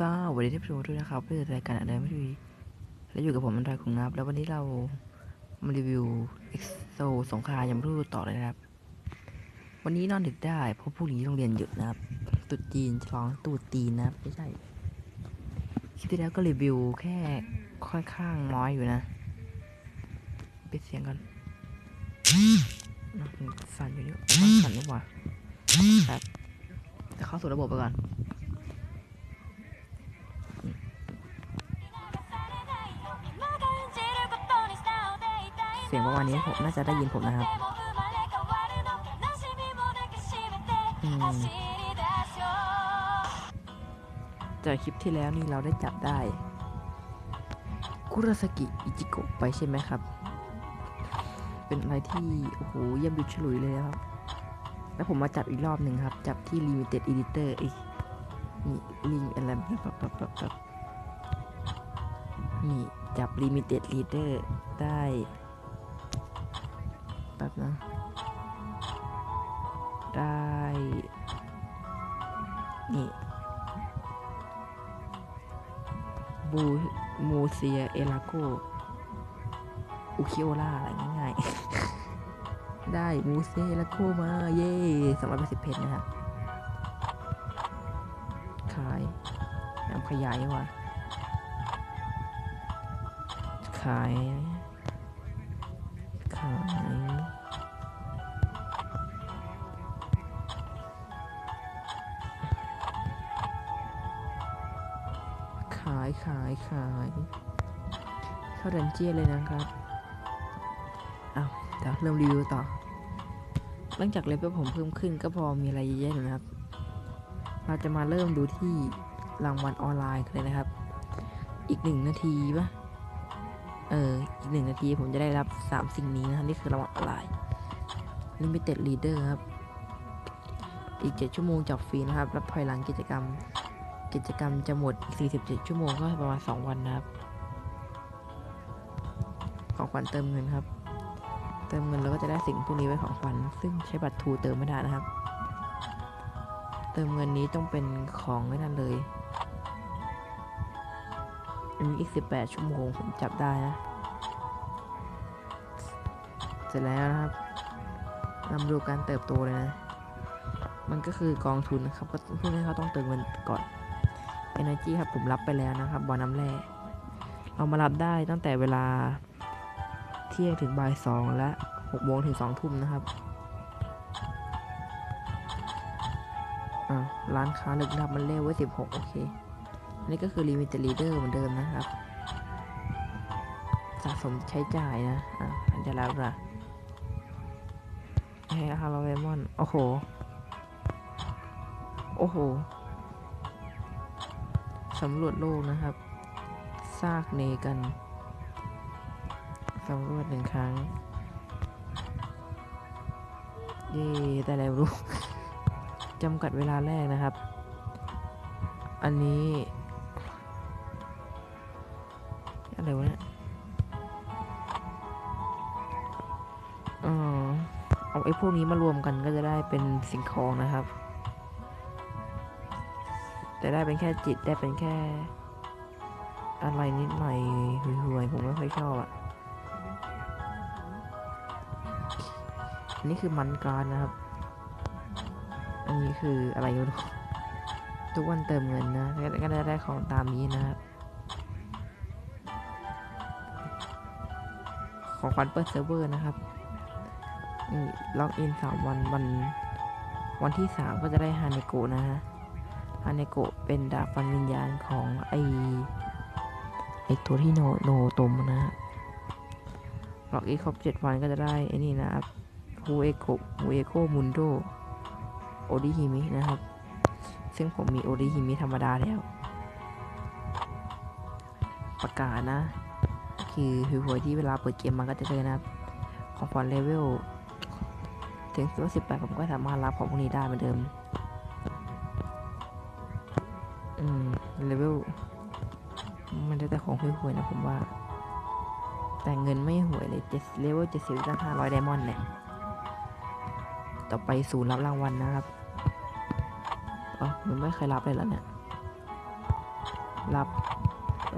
สวัสดีท่านผู้ชมด้วยนะครับเพื่อรายการอะไรไม่ดีและอยู่กับผมอันดรอยคุงนับ แล้ววันนี้เรามารีวิวเอ็กโซสงครามยามรูต่อเลยนะครับ วันนี้นอนดึกได้เพราะพรุ่งนี้โรงเรียนหยุดนะครับตุดจีนฉลองตรุดตีนนะไม่ใช่คลิปที่แล้วก็รีวิวแค่ค่อนข้างน้อยอยู่นะปิดเสียงก่อนนะมันสั่นอยู่นี่มันสั่นดีกว่าครับจะเข้าสู่ระบบไปก่อน เสียงประมาณนี้ผมน่าจะได้ยินผมนะครับอืมจากคลิปที่แล้วนี่เราได้จับได้ คุราสกิอิจิโกะไปใช่ไหมครับ เป็นอะไรที่ โอ้โหเยี่ยมยุฉลุยเลยครับ แล้วผมมาจับอีกรอบหนึ่งครับ จับที่ Limited Editor อีกนี่ลิงอะไรแบบแบบแบบแบบนี่จับ Limited Reader ได้ แป๊บนะ ได้ นี่บูมูเซีย เอลาโกอุคิโอล่าอะไรง่ายๆ ได้มูเซีย เอลาโกมา เย่สองร้อยแปดสิบเพชรนะครับขายนำขยายว่ะขาย ขายขายขายเข้าดันเจียนเลยนะครับเอาเดี๋ยวเริ่มรีวิวต่อหลังจากเลเวลผมเพิ่มขึ้นก็พอมีอะไรเยอะแยะอยู่นะครับ เราจะมาเริ่มดูที่รางวัลออนไลน์เลยนะครับ อีกหนึ่งนาทีปะ เอออีกหนึ่งนาทีผมจะได้รับสามสิ่งนี้นะครับนี่คือรางวัลออนไลน์ Limited Leader ครับ อีก 7 ชั่วโมงจับฟรีนะครับ รับถอยหลังกิจกรรม กิจกรรมจะหมดอีก47 ชั่วโมงก็ประมาณ 2 วันนะครับ ของขวัญเติมเงินครับ เติมเงินแล้วก็จะได้สิ่งพวกนี้ไว้ของขวัญซึ่งใช้บัตรทูเติมไม่ได้นะครับ เติมเงินนี้ต้องเป็นของไม่นั่นเลย นนี้อีก 18 ชั่วโมงผมจับได้นะ เสร็จแล้วนะครับนำดูการเติบโตเลยนะ มันก็คือกองทุนนะครับ ก็พวกนี้เขาต้องเติมเงินก่อน Energy ครับผมรับไปแล้วนะครับบอน้ำแร่เรามารับได้ตั้งแต่เวลาเที่ยงถึงบ่ายสองและหกโมงถึงสองทุ่มนะครับอ่าร้านค้าลึกลับมันเลขไว้สิบหกโอเค นนี้ก็คือ Limited Leader เหมือนเดิมนะครับ สะสมใช้จ่ายนะ อะอันจะรับละให้ฮาร์เวมอน โอ้โห โอ้โห สำรวจโลกนะครับ ซากเนกัน สำรวจหนึ่งครั้ง เย่แต่แล้วรู้จำกัดเวลาแรกนะครับ อันนี้ อะไรวะเนี่ยอ๋อเอาไอ้พวกนี้มารวมกันก็จะได้เป็นสิ่งของนะครับ แต่ได้เป็นแค่จิตได้เป็นแค่ อะไรนิดหน่อยห่วยๆผมไม่ค่อยชอบอะอันนี้คือมันการนะครับ อันนี้คืออะไรไม่รู้ทุกวันเติมเงินนะก็ก็ได้ได้ของตามนี้นะครับ ของขวัญเปิดเซิร์ฟเวอร์นะครับล็อกอินสามวันวันวันที่สามก็จะได้ฮาเนโกะนะฮะฮาเนโกะเป็นดาบฟันวิญญาณของไอไอตัวที่โนโนตมนะฮะหลอกอีกครบเจ็ดวันก็จะได้ไอ้นี่นะครับฮูเอโกฮูเอโกมุนโดโอดิฮิมินะครับ ซึ่งผมมีโอดิฮิมิธรรมดาแล้ว ประกาศนะ คือคือหวยที่เวลาเปิดเกมมันก็จะเจอนะครับ ของขวัญเลเวลถึงเลเวสิบแปดผมก็สามารถรับของพวกนี้ได้เหมือนเดิม อืมเลเวลมันได้แต่ของห่วยๆนะผมว่า แต่เงินไม่ห่วยเลยเจ็ดเลเวลเจ็ดสิบตั้งห้าร้อยไดมอนด์เนี่ยต่อไปศูนย์รับรางวัลนะครับอ๋อมันไม่เคยรับเลยแล้วเนี่ย รับ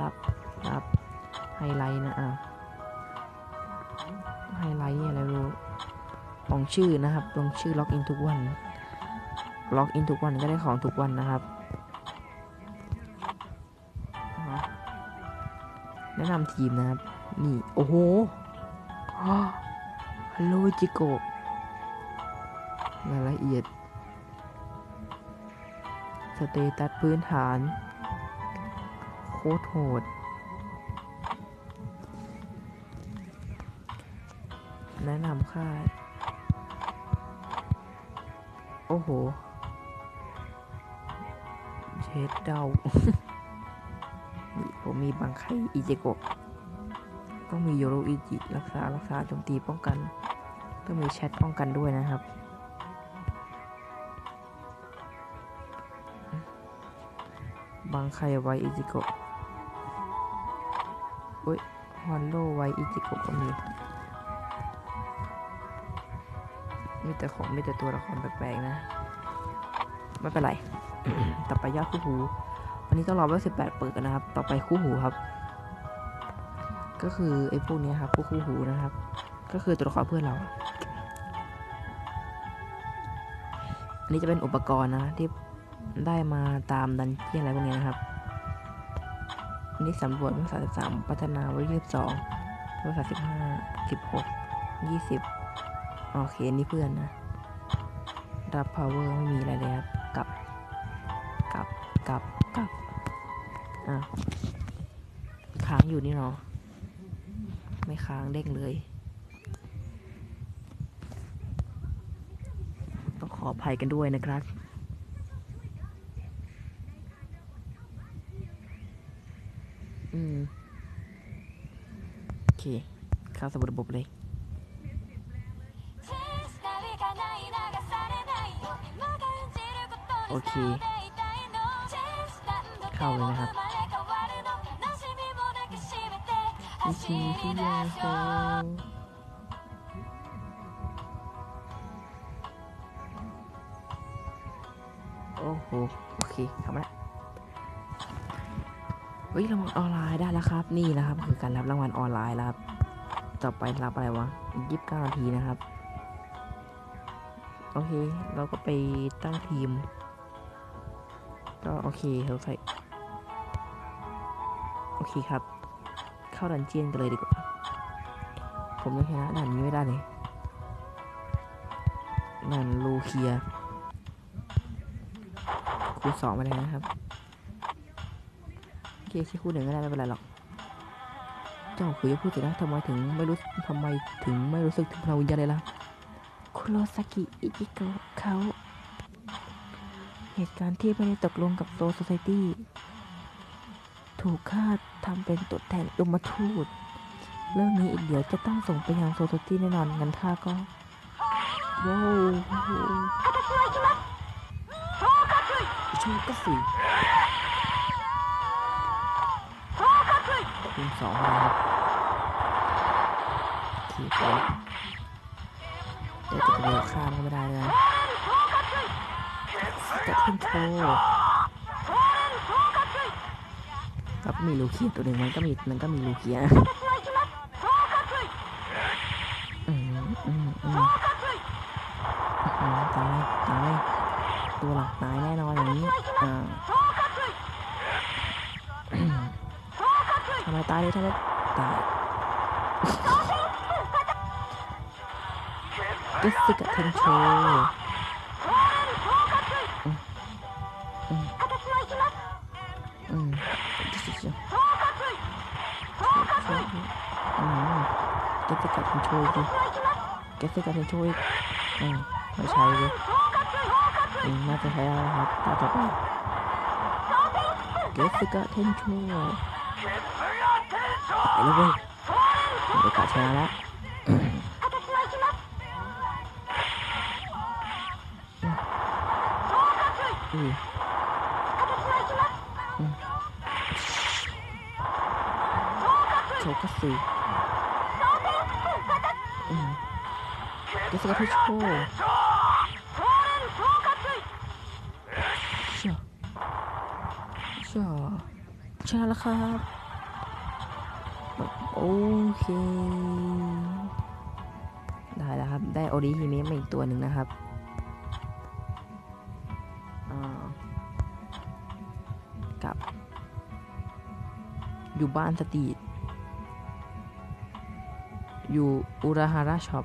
รับ รับ ไฮไลท์นะอะไฮไลท์อะไรรู้ลงชื่อนะครับ ลงชื่อล็อกอินทุกวัน ล็อกอินทุกวันก็ได้ของทุกวันนะครับ แนะนำทีมนะครับ นี่ โอ้โหฮัลโหลจิโกรายละเอียด สเตตัสพื้นฐาน โคตรโหด แนะนำค่าย โอ้โหเช็ดเดาผมมีบางไคอิจิโกะต้องมีโยโรอิจิ รักษา รักษาโจมตีป้องกัน ต้องมีแชทป้องกันด้วยนะครับบางไคไวอิจิโกะอุ้ยฮอนโลไวอิจิโกะก็มี มีแต่ของมีแต่ตัวละครแปลกๆนะ ไม่เป็นไร ต่อไปยอดคู่หู วันนี้ต้องรอว่าสิบแปดเปิดกันนะครับ ต่อไปคู่หูครับ ก็คือไอ้พวกนี้ครับพวกคู่หูนะครับ ก็คือตัวละครเพื่อนเรา อันนี้จะเป็นอุปกรณ์นะที่ได้มาตามดันเจี้ยนอะไรพวกนี้นะครับอันนี้สำรวจภาษาสามพัฒนาไว้ยี่สิบสองภาษาสิบห้าสิบหกยี่สิบ โอเคนนี่เพื่อนนะ รับ power ไม่มีอะไรเลยครับกลับกลับกลับกลับอะค้างอยู่นี่เนาะไม่ค้างเด้งเลย ต้องขออภัยกันด้วยนะครับอืมโอเคเข้าสมุดระบบเลย โอเค เข้าเลยนะครับอิชิฮิยาโฮโอ้โห โอเคทำแล้วเฮ้ยรางวัลออนไลน์ได้แล้วครับ นี่นะครับคือการรับรางวัลออนไลน์แล้วครับต่อไปรับอะไรวะยี่สิบเก้านาทีนะครับ โอเค เราก็ไปตั้งทีม ก็โอเคเราใส่โอเคครับ เข้าดันเจียนกันเลยดีกว่า ผมยังชนะด่านนี้ไม่ได้เลยด่านลูเคียคูณสองไปเลยนะครับโอเคแค่คูณหนึ่งก็ได้ไม่เป็นไรหรอกเจ้าคือจะพูดถึงนะทำไมถึงไม่รู้ทำไมถึงไม่รู้สึกถึงพลังวิญญาณเลยล่ะคุโรซากิอิจิโกะเขา เหตุการณ์ที่ไม่ได้ตกลงกับโซซ i ตี้ถูกฆ่าทำเป็นตัวแทนยมทูต เรื่องนี้อีกเดี๋ยวจะต้องส่งไปยังโซซ i ตี้แน่นอนงั้นท่าก็ว้าวโชก็สิคูณสองนะครับขีดไปเดี๋ยวจะไปเลือกข้ามก็ไม่ได้เลย จะขึ้นโชว์ก็มีลูเคียตัวหนึ่งมันก็มีมันก็มีลูเคียอืมอืมอืมตายตายตัวหลักตายแน่นอนอย่างนี้อ่าทำไมตายเลยทำไมตายเกสกะเทนโช เกสกะเทนโชอีกดิเกสกะเทนโชอีกอืมไม่ใช่เลยอืมน่าจะ เดสกาเทโชเชื่อเชื่อชนะแล้วครับโอเคได้แล้วครับ ได้โอริฮิเมะมาอีกตัวหนึ่งนะครับอ่ากับ อยู่บ้านสตรีทอยู่อุราฮาระช็อป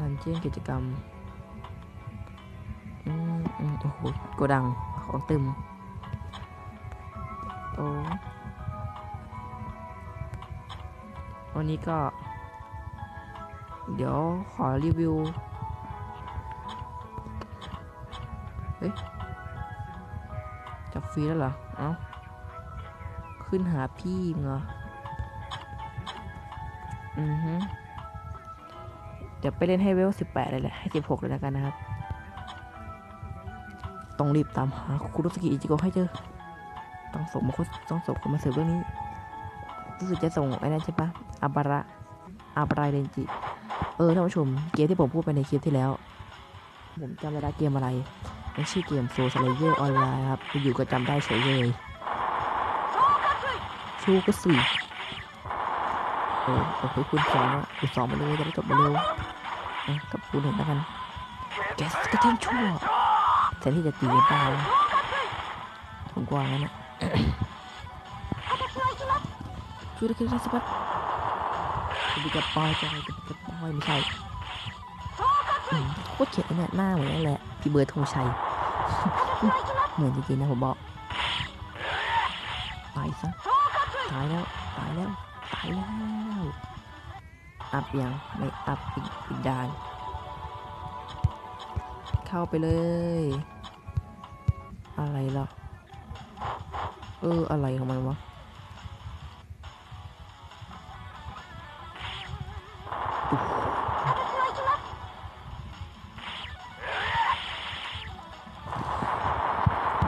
นันเจียนกิจกรรมอืมอืมโอ้โหโกดังของตึมโอ้วันนี้ก็ เดี๋ยวขอรีวิว เฮ้ย จับฟรีแล้วเหรอ เอ้า ขึ้นหาพี่เหรอ อือฮึ เดี๋ยวไปเล่นให้เวลสิบแปดเลยแหละให้สิบหกเลยแล้วกันนะครับ ต้องรีบตามหาคุโรสกิอิจิโกะให้เจอ ต้องส่งมาคุต้องส่งคนมาเสิร์ฟเรื่องนี้รู้สึกจะส่งไอ้นั่นใช่ปะอาบาระอาบารายเรนจิ เออท่านผู้ชมเกมที่ผมพูดไปในคลิปที่แล้ว ผมจำไม่ได้เกมอะไรมันชื่อเกมโซสเลเยอร์ออนไลน์ครับอยู่ก็จำได้เฉยเลยชูก็สุยเออโอเคคุณสอนว่าคุณสอนมาเลยจะได้จบมาเร็วะกับคุณเห็นแล้วกันแกสกระเทงชั่วแทนที่จะตีกันตายผมกวางแล้วเนี่ยช่วยด้แค่ได้สักแป๊บจะกับปอยจะอะไรกับปอยไม่ใช่โคตรเขียนเนี่ยหน้าเหมือนนั่นแหละพี่เบิร์ดธงชัยเหมือนจริงๆนะผมบอกตายซะตายแล้วตายแล้วตายแล้ว อัพยังไม่อัพอีกอีกดาน เข้าไปเลย อะไรล่ะ เออ อะไรของมันวะอื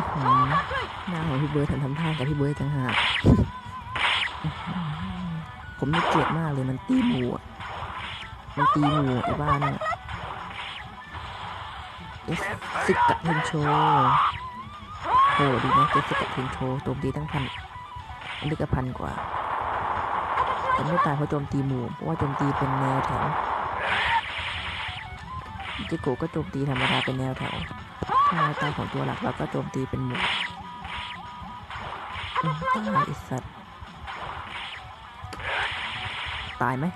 ้อหือหน้าของพี่เบิร์ดทำทำท่ากับพี่เบิร์ดจังหากผมนี่เกลียดมากเลยมันตีหมูอะ มันตีหมูไอ้บ้านน่ะเอสสิกะเทนโชโหดีนะเอสสิกะเทนโชโจมตีตั้งพันอันนี้ก็พันกว่าแต่ไม่ตายเพราะโจมตีหมู่เพราะว่าโจมตีเป็นแนวแถวจิโกก็โจมตีธรรมดาเป็นแนวแถวถ้าตายของตัวหลักเราก็โจมตีเป็นหมู่อืมตายไอสัตว์ตายไหม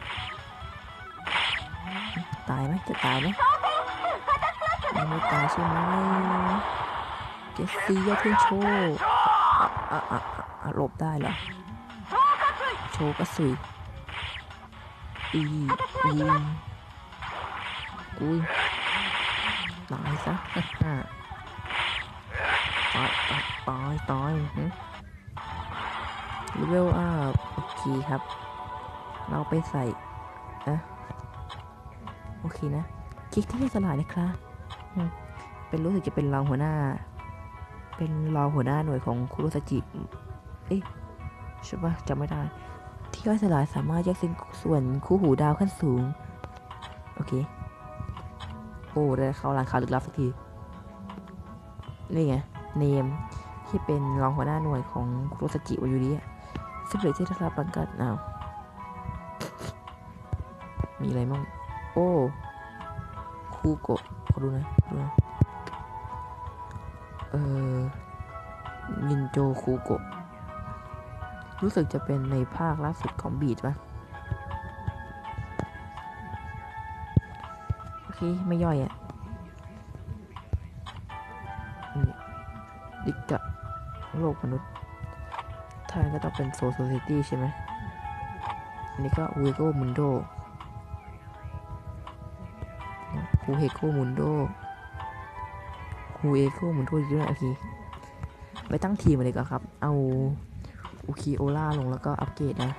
ายไหมจะตายไหมยังไม่ตายใช่ไหมเจสซี่ยอดเพื่อนโชว์อะอะอะหลบได้เหรอโชว์ก็สุยอีอีอุ้ยตายซะตายตายตายตายเลเวลอัพโอเคครับ เราไปใส่อะ โอเคนะ คลิกที่ไม่สลายนะครับอืมเป็นรู้สึกจะเป็นรองหัวหน้า เป็นรองหัวหน้าหน่วยของคุโรซาจิ เอ๊ะใช่ปะจำไม่ได้ ที่ย่อยสลายสามารถแยกเป็นส่วนคู่หูดาวขั้นสูง โอเค โอ้ได้เข้าร้านค้าวลึกลับสักที นี่ไง เนม ที่เป็นรองหัวหน้าหน่วยของคุโรซาจิวายุริอะซึ่งเหลือที่ได้รับประกันอ้าวมีอะไรบ้าง โอ้คูโกะขอดูนะดูนะเออนินโจคูโกะรู้สึกจะเป็นในภาคล่าสุดของบีดปะโอเค ไม่ย่อยอะ่ะดิกะโลกมนุษย์ทานก็ต้องเป็นโซซซิตี้ใช่ไหมอันนี้ก็วีโกมุนโด ฮูเฮโกมุนโดฮูเอโกมุนโดด้วยโอเคไปตั้งทีมมาเลยก่อนครับ เอาอุคิโอล่าลงแล้วก็อัปเกรดนะ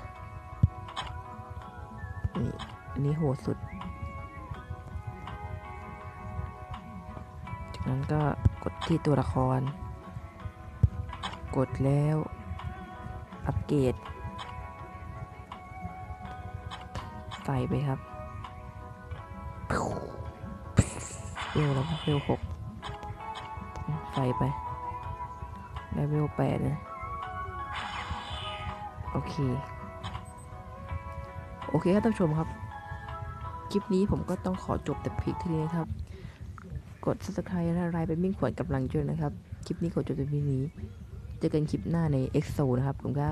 นี่อันนี้โหดสุด จากนั้นก็กดที่ตัวละคร กดแล้ว อัปเกรด ใส่ไปครับ เวลแล้วเวลหกใส่ไปได้เวลแปดนะโอเค โอเคครับท่านผู้ชมครับ คลิปนี้ผมก็ต้องขอจบแต่เพียงเท่านี้นะครับ กด subscribe และไลค์เป็นมิ่งขวัญกำลังใจนะครับ คลิปนี้ขอจบแต่พียงนี้ เจอกันคลิปหน้าใน EXO นะครับผมครับ